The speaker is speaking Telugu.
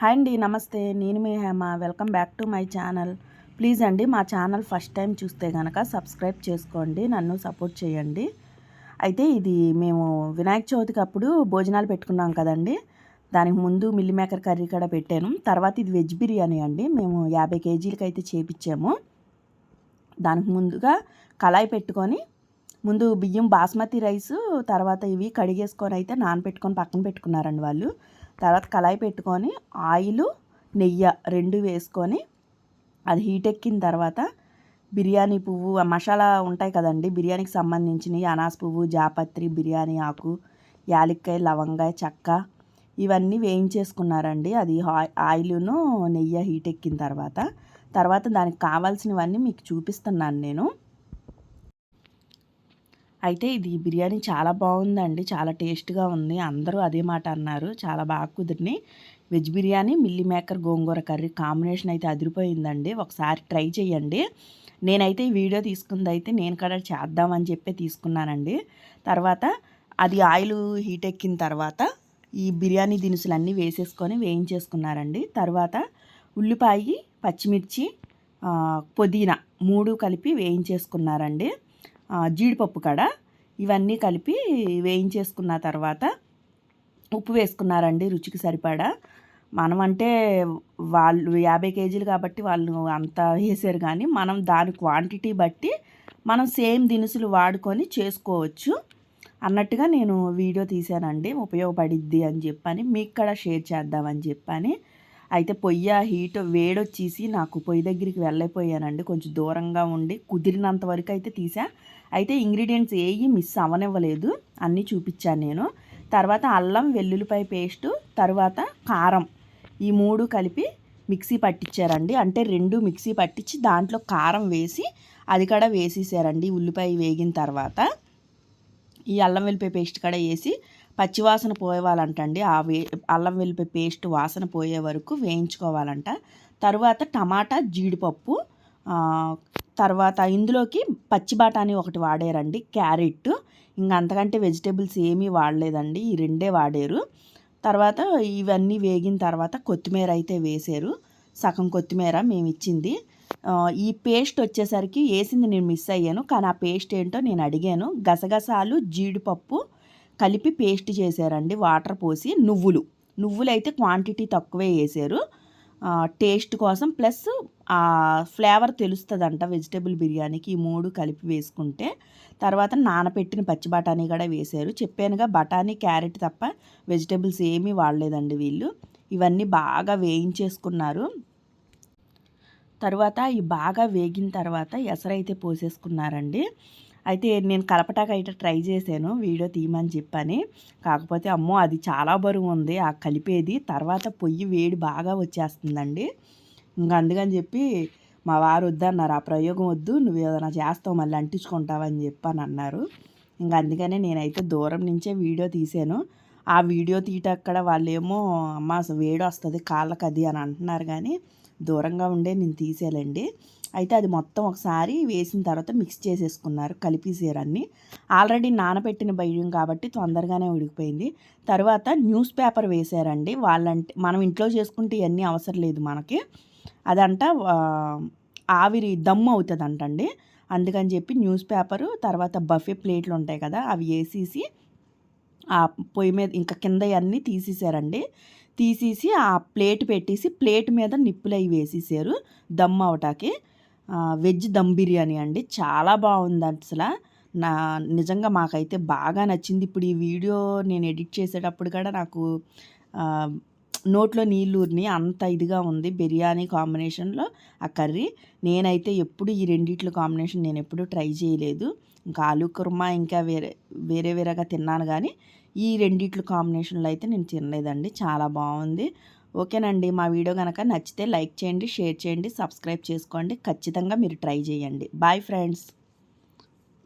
హాయ్ అండి నమస్తే. నేను మీ Hema. Welcome back to my channel. Please అండి మా ఛానల్ ఫస్ట్ టైం చూస్తే కనుక సబ్స్క్రైబ్ చేసుకోండి నన్ను సపోర్ట్ చేయండి. అయితే ఇది మేము వినాయక చవితికి అప్పుడు భోజనాలు పెట్టుకున్నాం కదండి. దానికి ముందు మిల్లి మేకర్ కర్రీ కూడా పెట్టాను. తర్వాత ఇది వెజ్ బిర్యానీ అండి. మేము యాభై కేజీలకి అయితే చేపించాము దానికి ముందుగా కళాయి పెట్టుకొని ముందు బియ్యం బాస్మతి రైస్ తర్వాత ఇవి కడిగేసుకొని అయితే నానబెట్టుకొని పక్కన పెట్టుకున్నారండి వాళ్ళు. తర్వాత కళాయి పెట్టుకొని ఆయిల్ నెయ్యి రెండు వేసుకొని అది హీట్ ఎక్కిన తర్వాత బిర్యానీ పువ్వు మసాలా ఉంటాయి కదండి బిర్యానీకి సంబంధించినవి అనాస్ పువ్వు జాపత్రి బిర్యానీ ఆకు యాలక్కాయ లవంగాయ చెక్క ఇవన్నీ వేయించేసుకున్నారండి. అది ఆయిల్ను నెయ్యి హీట్ ఎక్కిన తర్వాత. తర్వాత దానికి కావాల్సినవన్నీ మీకు చూపిస్తున్నాను నేను. అయితే ఇది బిర్యానీ చాలా బాగుందండి చాలా టేస్ట్గా ఉంది. అందరూ అదే మాట అన్నారు. చాలా బాగా కుదిరిని veg biryani meal maker gongura curry combination అయితే అదిరిపోయిందండి. ఒకసారి ట్రై చేయండి నేనైతే ఈ వీడియో తీసుకుంది అయితే నేను కూడా చేద్దామని చెప్పి తీసుకున్నానండి. తర్వాత అది ఆయిల్ హీట్ ఎక్కిన తర్వాత ఈ బిర్యానీ దినుసులన్నీ వేసేసుకొని వేయించేసుకున్నారండి. తర్వాత ఉల్లిపాయ పచ్చిమిర్చి పుదీనా మూడు కలిపి వేయించేసుకున్నారండి. జీడిపప్పు కడ. ఇవన్నీ కలిపి వేయించేసుకున్న తర్వాత ఉప్పు వేసుకున్నారండి రుచికి సరిపడా. మనం అంటే వాళ్ళు యాభై కేజీలు కాబట్టి వాళ్ళు అంత వేసారు కానీ మనం దాని క్వాంటిటీ బట్టి మనం సేమ్ దినుసులు వాడుకొని చేసుకోవచ్చు. అన్నట్టుగా నేను వీడియో తీశానండి ఉపయోగపడిద్ది అని చెప్పని మీకు కూడా షేర్ చేద్దామని చెప్పని. అయితే పొయ్యి హీట్ వేడొచ్చేసి నాకు పొయ్యి దగ్గరికి వెళ్ళైపోయానండి కొంచెం దూరంగా ఉండి కుదిరినంత వరకు అయితే తీసా. అయితే ఇంగ్రీడియంట్స్ ఏవి మిస్ అవ్వనివ్వలేదు అన్నీ చూపించాను నేను. తర్వాత అల్లం వెల్లుల్లిపాయ పేస్టు తర్వాత కారం. ఈ మూడు కలిపి మిక్సీ పట్టించారండి. అంటే రెండు మిక్సీ పట్టించి దాంట్లో కారం వేసి అది కూడా వేసేసారండి ఉల్లిపాయ వేగిన తర్వాత. ఈ అల్లం వెల్లిపాయ పేస్ట్ కూడా వేసి పచ్చివాసన పోయేవాలంటండి. ఆ వే అల్లం వెల్లిపాయ పేస్ట్ వాసన పోయే వరకు వేయించుకోవాలంట. తర్వాత టమాటా జీడిపప్పు తర్వాత ఇందులోకి పచ్చి బఠానీ ఒకటి వాడారండి క్యారెట్. ఇంకా అంతకంటే వెజిటేబుల్స్ ఏమీ వాడలేదండి ఈ రెండే వాడారు. తర్వాత ఇవన్నీ వేగిన తర్వాత కొత్తిమీర అయితే వేసారు సగం కొత్తిమీర మేము ఇచ్చింది. ఈ పేస్ట్ వచ్చేసరికి వేసింది నేను మిస్ అయ్యాను కానీ ఆ పేస్ట్ ఏంటో నేను అడిగాను. గసగసాలు జీడిపప్పు కలిపి పేస్ట్ చేశారండి వాటర్ పోసి నువ్వులు. నువ్వులు అయితే క్వాంటిటీ తక్కువే వేసారు. టేస్ట్ కోసం ప్లస్ ఆ ఫ్లేవర్ తెలుస్తుందంట వెజిటేబుల్ బిర్యానీకి ఈ మూడు కలిపి వేసుకుంటే. తర్వాత నానపెట్టిన పచ్చి బఠానీ కూడా వేశారు చెప్పానుగా బఠానీ క్యారెట్ తప్ప వెజిటేబుల్స్ ఏమీ వాడలేదండి వీళ్ళు. ఇవన్నీ బాగా వేయించేసుకున్నారు. తర్వాత ఈ బాగా వేగిన తర్వాత ఎసరైతే పోసేసుకున్నారండి. అయితే నేను కలపటాక అయితే ట్రై చేశాను. వీడియో తీయమని చెప్పని. కాకపోతే అమ్మో అది చాలా బరువు ఉంది. ఆ కలిపేది తర్వాత పొయ్యి వేడి బాగా వచ్చేస్తుందండి. ఇంకా అందుకని చెప్పి మా వారు వద్దన్నారు ఆ ప్రయోగం వద్దు నువ్వు ఏదైనా చేస్తావు మళ్ళీ అంటించుకుంటావని చెప్పని అన్నారు. ఇంకా అందుకనే నేనైతే దూరం నుంచే వీడియో తీసాను ఆ వీడియో తీయటక్కడ వాళ్ళేమో అమ్మ వేడి వస్తుంది కాళ్ళకి అది అని అంటున్నారు కానీ దూరంగా ఉండే నేను తీసేయాలండి. అయితే అది మొత్తం ఒకసారి వేసిన తర్వాత మిక్స్ చేసేసుకున్నారు కలిపేసారు ఆల్రెడీ నానబెట్టిన బయ్యం కాబట్టి తొందరగానే ఉడికిపోయింది. తర్వాత న్యూస్ పేపర్ వేసారండి వాళ్ళంటే మనం ఇంట్లో చేసుకుంటే ఇవన్నీ అవసరం లేదు మనకి. అదంట ఆవిరి దమ్ము అవుతుంది అంటండి అందుకని చెప్పి న్యూస్ పేపరు తర్వాత బఫే ప్లేట్లు ఉంటాయి కదా అవి వేసేసి ఆ పొయ్యి మీద ఇంకా కింద అన్నీ తీసేసారండి. తీసేసి ఆ ప్లేట్ పెట్టేసి ప్లేట్ మీద నిప్పులు అవి వేసేసారు దమ్ అవటాకి వెజ్ దమ్ బిర్యానీ అండి. చాలా బాగుంది అసలు. నా నిజంగా మాకైతే బాగా నచ్చింది. ఇప్పుడు ఈ వీడియో నేను ఎడిట్ చేసేటప్పుడు కూడా నాకు నోట్లో నీళ్ళూరిని అంత ఇదిగా ఉంది బిర్యానీ కాంబినేషన్లో ఆ కర్రీ. నేనైతే ఎప్పుడు ఈ రెండిట్ల కాంబినేషన్ నేను ఎప్పుడు ట్రై చేయలేదు. ఇంకా ఆలు కుర్మా ఇంకా వేరే వేరే వేరేగా తిన్నాను కానీ ఈ రెండిట్ల కాంబినేషన్లో అయితే నేను తినలేదండి. చాలా బాగుంది. ఓకేనండి. మా వీడియో కనుక నచ్చితే లైక్ చేయండి షేర్ చేయండి సబ్స్క్రైబ్ చేసుకోండి. ఖచ్చితంగా మీరు ట్రై చేయండి. Bye friends.